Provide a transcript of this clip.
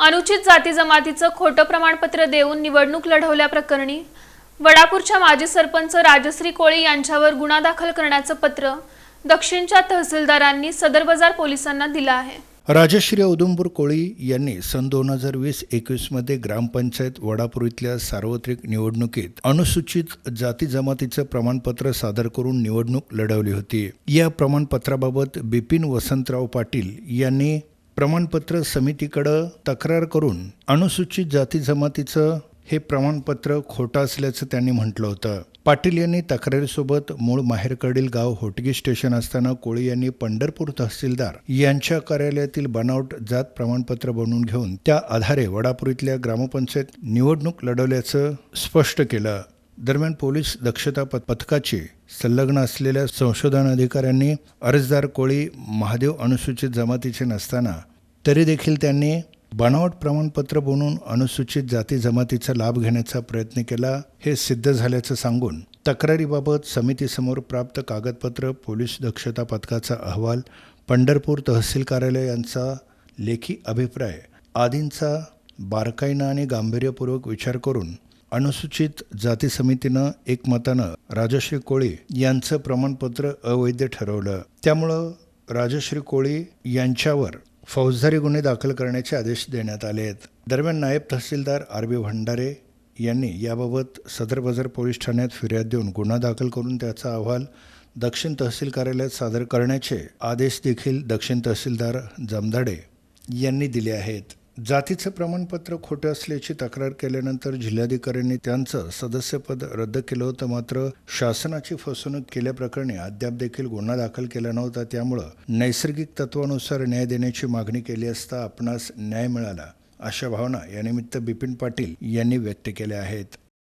अनुचित जाती जमातीचं खोटं प्रमाणपत्र देऊन निवडणूक लढवल्याप्रकरणी वडापूरच्या माजी सरपंच राजश्री कोळी यांच्यावर गुन्हा दाखल करण्याचं पत्र दक्षिणच्या तहसीलदारांनी सदर बाजार पोलिसांना दिलं आहे. राजश्री उदमपूर कोळी यांनी सन दोन हजार वीस एकवीसमध्ये ग्रामपंचायत वडापूर इथल्या सार्वत्रिक निवडणुकीत अनुसूचित जाती जमातीचं प्रमाणपत्र सादर करून निवडणूक लढवली होती. या प्रमाणपत्राबाबत बिपिन वसंतराव पाटील यांनी प्रमाणपत्र समितीकडं तक्रार करून अनुसूचित जाती जमातीचं हे प्रमाणपत्र खोटं असल्याचं त्यांनी म्हटलं होतं. पाटील यांनी तक्रारीसोबत मूळ माहेरकडील गाव होटगी स्टेशन असताना कोळी यांनी पंढरपूर तहसीलदार यांच्या कार्यालयातील बनावट जात प्रमाणपत्र बनवून घेऊन त्या आधारे वडापूर इथल्या ग्रामपंचायत निवडणूक लढवल्याचं स्पष्ट केलं. दरम्यान पोलीस दक्षता पथकाची संलग्न असलेल्या संशोधन अधिकाऱ्यांनी अर्जदार कोळी महादेव अनुसूचित जमातीचे नसताना तरी देखील त्यांनी बनावट प्रमाणपत्र बनवून अनुसूचित जाती जमातीचा लाभ घेण्याचा प्रयत्न केला हे सिद्ध झाल्याचं सांगून तक्रारीबाबत समितीसमोर प्राप्त कागदपत्र पोलीस दक्षता पथकाचा अहवाल पंढरपूर तहसील कार्यालय यांचा लेखी अभिप्राय आदींचा बारकाईनं आणि गांभीर्यपूर्वक विचार करून अनुसूचित जाती समितीनं एकमतानं राजश्री कोळी यांचं प्रमाणपत्र अवैध ठरवलं. त्यामुळं राजश्री कोळी यांच्यावर फौजदारी गुन्हे दाखल करण्याचे आदेश देण्यात आले आहेत. दरम्यान नायब तहसीलदार आर बी भंडारे यांनी याबाबत सदर बाजार पोलीस ठाण्यात फिर्याद देऊन गुन्हा दाखल करून त्याचा अहवाल दक्षिण तहसील कार्यालयात सादर करण्याचे आदेश देखील दक्षिण तहसीलदार जमदाडे यांनी दिले आहेत. जातीचं प्रमाणपत्र खोटं असल्याची तक्रार केल्यानंतर जिल्हाधिकाऱ्यांनी त्यांचं सदस्यपद रद्द केलं होतं. मात्र शासनाची फसवणूक केल्याप्रकरणी अद्याप देखील गुन्हा दाखल केला नव्हता. त्यामुळं नैसर्गिक तत्वानुसार न्याय देण्याची मागणी केली असता आपणास न्याय मिळाला अशा भावना यानिमित्त बिपिन पाटील यांनी व्यक्त केल्या आहेत.